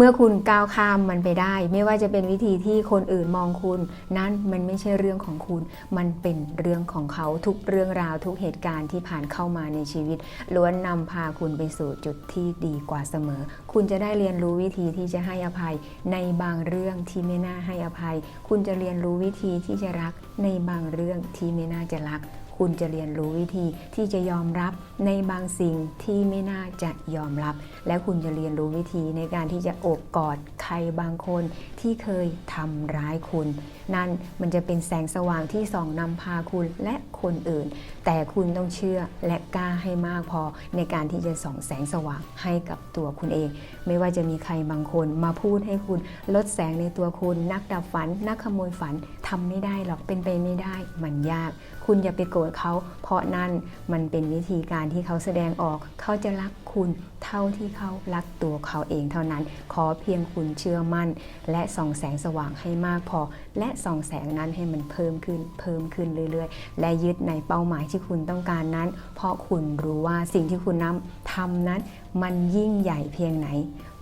เมื่อคุณก้าวข้ามมันไปได้ ไม่ว่าจะเป็นวิธีที่คนอื่นมองคุณ นั้นมันไม่ใช่เรื่องของคุณ มันเป็นเรื่องของเขาทุกเรื่องราวทุกเหตุการณ์ที่ผ่านเข้ามาในชีวิต ล้วนนำพาคุณไปสู่จุดที่ดีกว่าเสมอ คุณจะได้เรียนรู้วิธีที่จะให้อภัยในบางเรื่องที่ไม่น่าให้อภัย คุณจะเรียนรู้วิธีที่จะรักในบางเรื่องที่ไม่น่าจะรัก คุณจะเรียนรู้วิธีที่จะยอมรับในบางสิ่งที่ไม่น่าจะยอมรับ และคุณจะเรียนรู้วิธีในการที่จะโอบกอด ครบางคนที่เคยทำร้ายคุณ นั่นมันจะเป็นแสงสว่างที่ส่องนำพาคุณและคนอื่น แต่คุณต้องเชื่อและกล้าให้มากพอในการที่จะส่องแสงสว่างให้กับตัวคุณเอง ไม่ว่าจะมีใครบางคนมาพูดให้คุณลดแสงในตัวคุณ นักดับฝัน นักขโมยฝันทำไม่ได้หรอกเป็นไปไม่ได้ มันยาก คุณอย่าไปโกรธเขา เพราะนั่นมันเป็นวิธีการที่เขาแสดงออก เขาจะรักคุณเท่าที่เขารักตัวเขาเองเท่านั้น ขอเพียงคุณเชื่อมั่น และส่องแสงสว่างให้มากพอ และส่องแสงนั้นให้มันเพิ่มขึ้นเพิ่มขึ้นเรื่อยๆ และยึดในเป้าหมายที่คุณต้องการนั้น เพราะคุณรู้ว่าสิ่งที่คุณนำทำนั้น มันยิ่งใหญ่เพียงไหน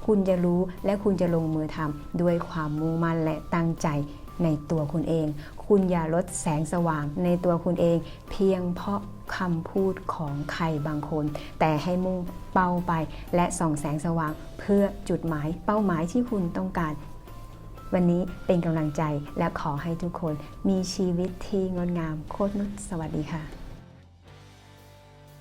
คุณจะรู้และคุณจะลงมือทำด้วยความมุ่งมั่นและตั้งใจ ในตัวคุณเอง คุณอย่าลดแสงสว่างในตัวคุณเอง เพียงเพราะคำพูดของใครบางคน แต่ให้มุ่งเป้าไป และส่องแสงสว่างเพื่อจุดหมายเป้าหมายที่คุณต้องการ วันนี้เป็นกำลังใจและขอให้ทุกคนมีชีวิตที่งดงามโคตรนุชสวัสดีค่ะ